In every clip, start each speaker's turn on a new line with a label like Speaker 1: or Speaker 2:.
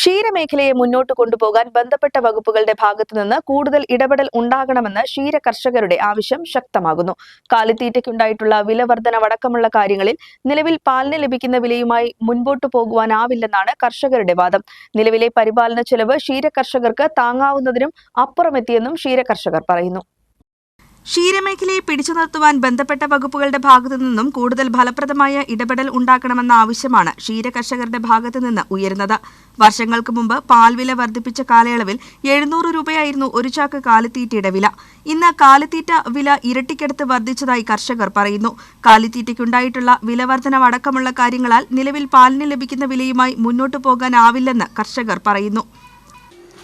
Speaker 1: ക്ഷീരമേഖലയെ മുന്നോട്ട് കൊണ്ടുപോകാൻ ബന്ധപ്പെട്ട വകുപ്പുകളുടെ ഭാഗത്തുനിന്ന് കൂടുതൽ ഇടപെടൽ ഉണ്ടാകണമെന്ന് ക്ഷീര കർഷകരുടെ ആവശ്യം ശക്തമാകുന്നു. കാലിത്തീറ്റയ്ക്കുണ്ടായിട്ടുള്ള വില വർധനവടക്കമുള്ള കാര്യങ്ങളിൽ നിലവിൽ പാലിന് ലഭിക്കുന്ന വിലയുമായി മുൻപോട്ടു പോകുവാനാവില്ലെന്നാണ് കർഷകരുടെ വാദം. നിലവിലെ പരിപാലന ചെലവ് ക്ഷീര കർഷകർക്ക് താങ്ങാവുന്നതിനും അപ്പുറമെത്തിയെന്നും ക്ഷീര കർഷകർ പറയുന്നു. ക്ഷീരമേഖലയെ പിടിച്ചു നിർത്തുവാൻ ബന്ധപ്പെട്ട വകുപ്പുകളുടെ ഭാഗത്തു നിന്നും കൂടുതൽ ഫലപ്രദമായ ഇടപെടൽ ഉണ്ടാക്കണമെന്ന ആവശ്യമാണ് ക്ഷീര കർഷകരുടെ ഭാഗത്തു നിന്ന് ഉയരുന്നത്. വർഷങ്ങൾക്ക് മുമ്പ് പാൽവില വർദ്ധിപ്പിച്ച കാലയളവിൽ എഴുന്നൂറ് രൂപയായിരുന്നു ഒരു ചാക്ക് കാലിത്തീറ്റയുടെ വില ഇന്ന് കാലിത്തീറ്റ വില ഇരട്ടിക്കടുത്ത് വർദ്ധിച്ചതായി കർഷകർ പറയുന്നു. കാലിത്തീറ്റയ്ക്കുണ്ടായിട്ടുള്ള വില വർധനവടക്കമുള്ള കാര്യങ്ങളാൽ നിലവിൽ പാലിന് ലഭിക്കുന്ന വിലയുമായി മുന്നോട്ടു പോകാനാവില്ലെന്ന് കർഷകർ പറയുന്നു.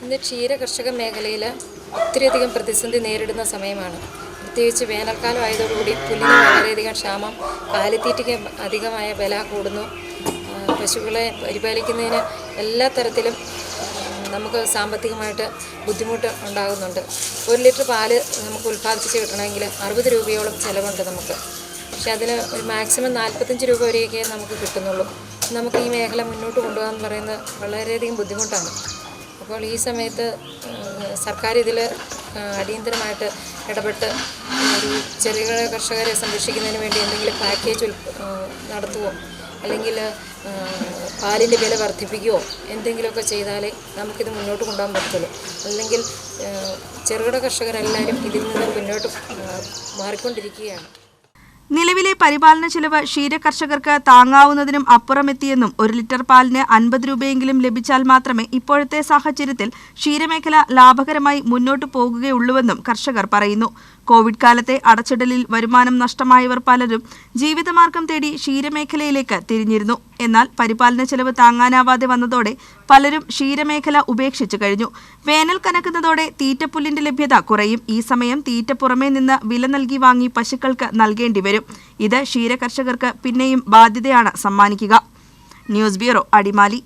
Speaker 2: ഇന്ന് ക്ഷീര കർഷക മേഖലയിൽ ഒത്തിരിയധികം പ്രതിസന്ധി നേരിടുന്ന സമയമാണ്. പ്രത്യേകിച്ച് വേനൽക്കാലം ആയതോടുകൂടി പുല്ലിന് വളരെയധികം ക്ഷാമം കാലിത്തീറ്റയ്ക്ക് അധികമായ വില കൂടുന്നു. പശുക്കളെ പരിപാലിക്കുന്നതിന് എല്ലാ തരത്തിലും നമുക്ക് സാമ്പത്തികമായിട്ട് ബുദ്ധിമുട്ട് ഉണ്ടാകുന്നുണ്ട്. ഒരു ലിറ്റർ പാൽ നമുക്ക് ഉൽപ്പാദിപ്പിച്ച് കിട്ടണമെങ്കിൽ അറുപത് രൂപയോളം ചിലവുണ്ട് നമുക്ക്. പക്ഷെ അതിന് ഒരു മാക്സിമം നാൽപ്പത്തഞ്ച് രൂപ വരെയൊക്കെ നമുക്ക് കിട്ടുന്നുള്ളൂ. നമുക്ക് ഈ മേഖല മുന്നോട്ട് കൊണ്ടുപോകാൻ പറയുന്നത് വളരെയധികം ബുദ്ധിമുട്ടാണ്. അപ്പോൾ ഈ സമയത്ത് സർക്കാർ ഇതിൽ അടിയന്തരമായിട്ട് ഇടപെട്ട് ചെറുകിട കർഷകരെ സംരക്ഷിക്കുന്നതിന് വേണ്ടി എന്തെങ്കിലും പാക്കേജ് നടത്തുവോ? അല്ലെങ്കിൽ പാലിന്റെ വില വർദ്ധിപ്പിക്കുകയോ എന്തെങ്കിലുമൊക്കെ ചെയ്താലേ നമുക്കിത് മുന്നോട്ട് കൊണ്ടുപോകാൻ പറ്റുള്ളൂ. അല്ലെങ്കിൽ ചെറുകിട കർഷകരെല്ലാവരും ഇതിൽ നിന്ന് മുന്നോട്ട് മാറിക്കൊണ്ടിരിക്കുകയാണ്.
Speaker 1: നിലവിലെ പരിപാലന ചെലവ് ക്ഷീരകർഷകർക്ക് താങ്ങാവുന്നതിനും അപ്പുറമെത്തിയെന്നും ഒരു ലിറ്റർ പാലിന് അൻപത് രൂപയെങ്കിലും ലഭിച്ചാൽ മാത്രമേ ഇപ്പോഴത്തെ സാഹചര്യത്തിൽ ക്ഷീരമേഖല ലാഭകരമായി മുന്നോട്ടു പോകുകയുള്ളൂവെന്നും കർഷകർ പറയുന്നു. കോവിഡ് കാലത്തെ അടച്ചിടലിൽ വരുമാനം നഷ്ടമായവർ പലരും ജീവിതമാർഗം തേടി ക്ഷീരമേഖലയിലേക്ക് തിരിഞ്ഞിരുന്നു. എന്നാൽ പരിപാലന ചെലവ് താങ്ങാനാവാതെ വന്നതോടെ പലരും ക്ഷീരമേഖല ഉപേക്ഷിച്ചു കഴിഞ്ഞു. വേനൽ കനക്കുന്നതോടെ തീറ്റപ്പുല്ലിന്റെ ലഭ്യത കുറയും. ഈ സമയം തീറ്റ പുറമേ നിന്ന് വില നൽകി വാങ്ങി പശുക്കൾക്ക് നൽകേണ്ടി വരും. ഇത് ക്ഷീരകർഷകർക്ക് പിന്നെയും ബാധ്യതയാണ്. സമ്മാനിക്കുക. News bureau Adimali.